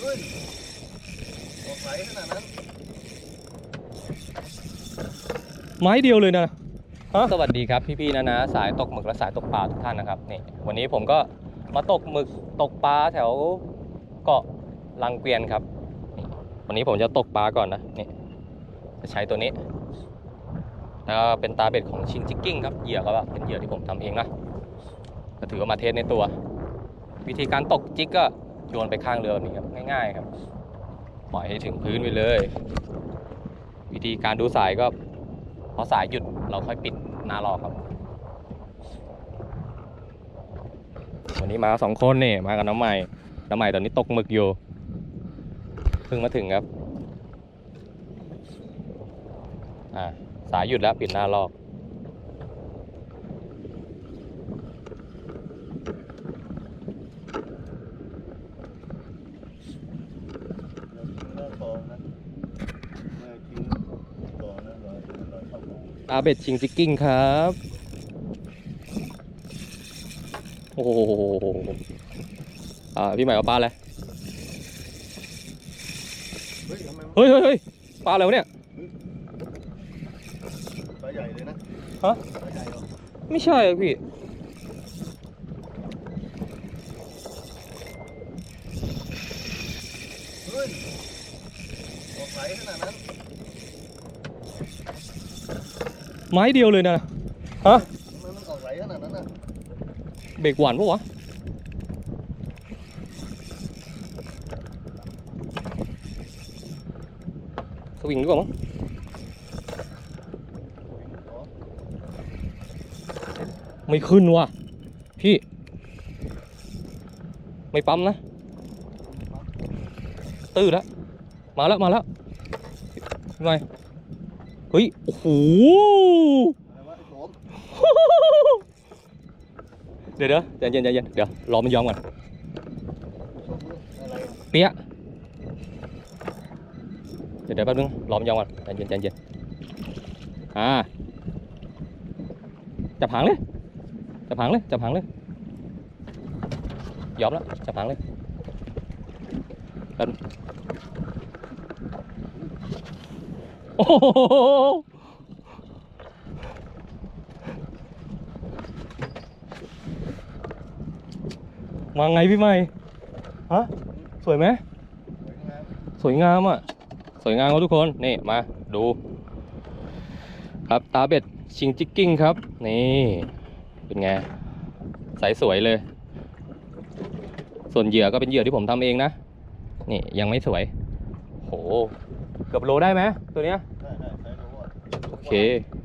เฮ้ยออกไหลขนาดนั้น ไม้เดียวเลยนะ สวัสดีครับพี่ๆนะนะสายตกหมึกและสายตกปลาทุกท่านนะครับนี่วันนี้ผมก็มาตกหมึกตกปลาแถวเกาะลังเกวียนครับนี่วันนี้ผมจะตกปลาก่อนนะนี่จะใช้ตัวนี้แล้วก็เป็นตาเบ็ดของชินจิกกิ้งครับเหยื่อก็เป็นเหยื่อที่ผมทำเองนะก็ถือว่ามาเทสในตัว วิธีการตกจิกก็ โยนไปข้างเรือแบบนี้ครับง่ายๆครับปล่อยให้ถึงพื้นไปเลย วิธีการดูสายก็พอสายหยุดเราค่อยปิดหน้ารอครับ วันนี้มาสองคนนี่มากับน้องใหม่น้องใหม่ตอนนี้ตกหมึกอยู่เพิ่งมาถึงครับอ่าสายหยุดแล้วปิดหน้ารอบ เราทิ้งเรื่องกองนะเมื่อทิ้งกองนะเราเราเข้าก องอาเบ็ดชิงจิกกิ้งครับ โอ้โหอ่าพี่ใหม่เอาปลาอะไรเฮ้ยทำไมเฮ้ยเฮ้ยเฮ้ยปลาอะไรวะเนี่ยปลาใหญ่เลยนะฮะปลาใหญ่เหรอไม่ใช่อะพี่เฮ้ยออกไหลขนาดนั้น ไม้เดียวเลยนะฮะทำไมมันออกไหลขนาดนั้นน่ะเบรกหวานปะวะสวิงดีกว่ามั้งไม่ขึ้นว่ะพี่ ไม่ปั๊มนะ ตื้อแล้ว มาแล้ว มาแล้วยังไง เฮ้ย โอ้โหอะไรวะไอ้โสมเดี๋ยวเดี๋ยวใจเย็นใจเย็นเดี๋ยว รอมันยอมก่อนโสมอะไรอะเปี้ยะเดี๋ยวเดี๋ยวแป๊บนึง รอมันยอมก่อนใจเย็นใจเย็นอ่า จับหางเลย จับหางเลย จับหางเลย ยอมแล้ว จับหางเลยแป๊บนึง โอ้โหมาไงพี่ใหม่ฮะสวยไหมสวยงามสวยงามอะ สวยงามครับทุกคน นี่มาดู ครับตาเบ็ดชิงจิกกิ้งครับ นี่ เป็นไงใสสวยเลย ส่วนเหยื่อก็เป็นเหยื่อที่ผมทำเองนะ นี่ยังไม่สวย โห เกือบโลได้ไหมตัวเนี้ยได้ได้ใช้รู้อะโอเคว